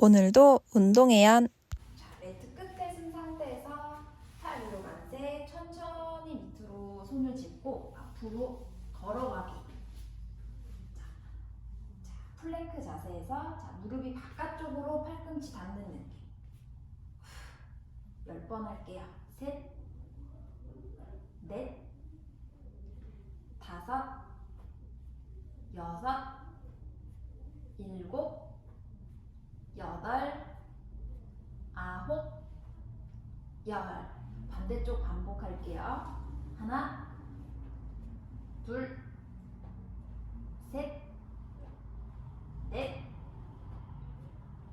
오늘도 운동해야 자, 매트 끝에 쓴 상태에서 팔 위로 만세 천천히 밑으로 손을 짚고 앞으로 걸어가기. 자, 자, 플랭크 자세에서 자, 무릎이 바깥쪽으로 팔꿈치 닿는 느낌. 열번 할게요. 셋, 넷, 다섯, 여섯, 일곱, 여덟, 아홉, 열. 반대쪽 반복할게요. 하나, 둘, 셋, 넷,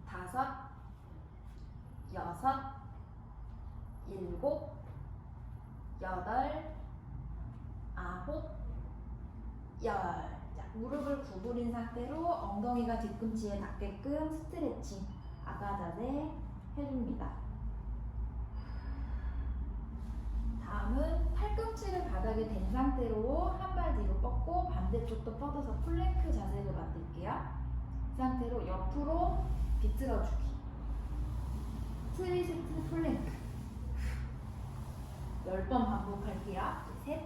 다섯, 여섯, 일곱, 여덟, 아홉, 열. 자, 무릎을 구부린 상태로 엉덩이가 뒤꿈치에 닿게끔 스트레칭, 아가 자세 해줍니다. 다음은 팔꿈치를 바닥에 댄 상태로 한 발 뒤로 뻗고 반대쪽도 뻗어서 플랭크 자세로 만들게요. 이 상태로 옆으로 비틀어주기. 트위스트 플랭크. 10번 반복할게요. 셋.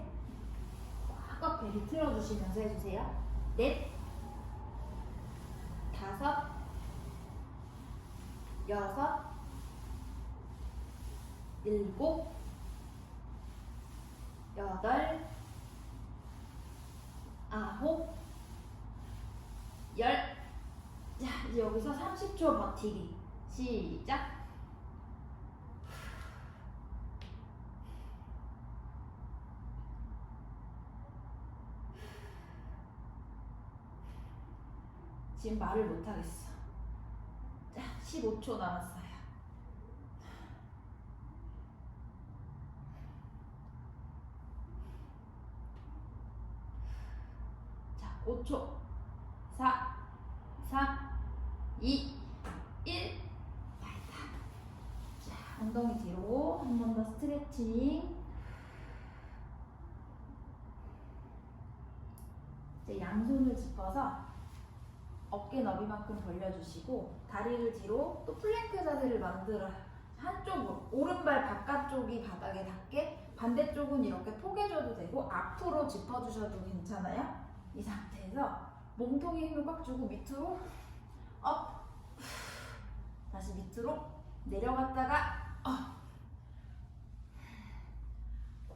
꽉꽉 배 비틀어주시면서 해주세요. 넷. 다섯. 여섯. 일곱. 여덟, 아홉, 열. 자, 이제 여기서 30초 버티기. 시작. 지금 말을 못하겠어. 자, 15초 남았어요. 자, 5초. 4, 3, 2, 1. 발타. 자, 엉덩이 뒤로 한 번 더 스트레칭. 이제 양손을 짚어서 어깨 너비만큼 벌려주시고 다리를 뒤로 또 플랭크 자세를 만들어요. 한쪽으로 오른발 바깥쪽이 바닥에 닿게 반대쪽은 이렇게 포개줘도 되고 앞으로 짚어주셔도 괜찮아요. 이 상태에서 몸통에 힘을 꽉 주고 밑으로 업 다시 밑으로 내려갔다가 업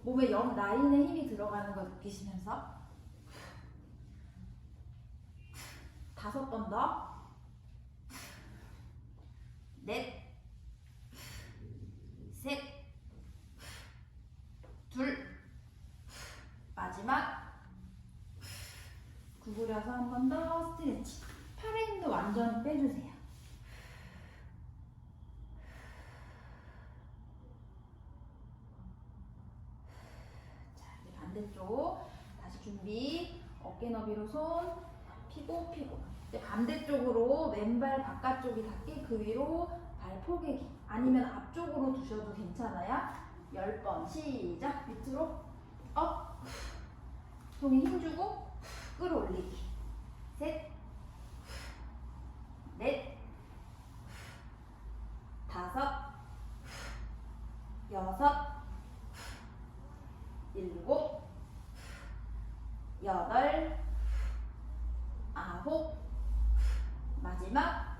몸에 옆 라인에 힘이 들어가는 거 느끼시면서 다섯 번 더. 넷. 셋. 둘. 마지막. 구부려서 한 번 더 스트레칭. 팔의 힘도 완전히 빼주세요. 자, 이제 반대쪽. 다시 준비. 어깨 너비로 손. 피고 피고. 이제 반대쪽으로 왼발 바깥쪽이 닿게 그 위로 발 포개기 아니면 앞쪽으로 두셔도 괜찮아요. 10번 시작 밑으로 업 손에 힘주고 끌어올리기. 셋. 넷, 다섯, 여섯, 일곱, 여덟, 아홉, 마지막.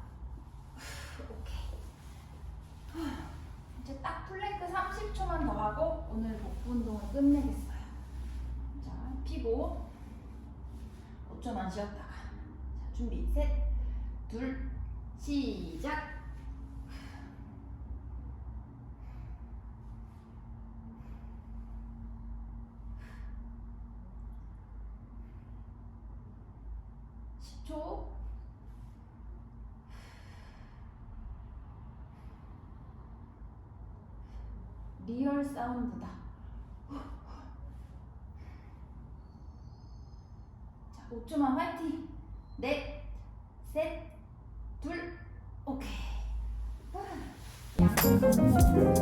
이제 딱 플랭크 30초만 더 하고 오늘 복부 운동을 끝내겠어요 자 피고 5초만 쉬었다가. 자 준비 셋 둘 시작. 초. 리얼 사운드다. 5초만 화이팅. 넷, 셋, 둘, 오케이. 양손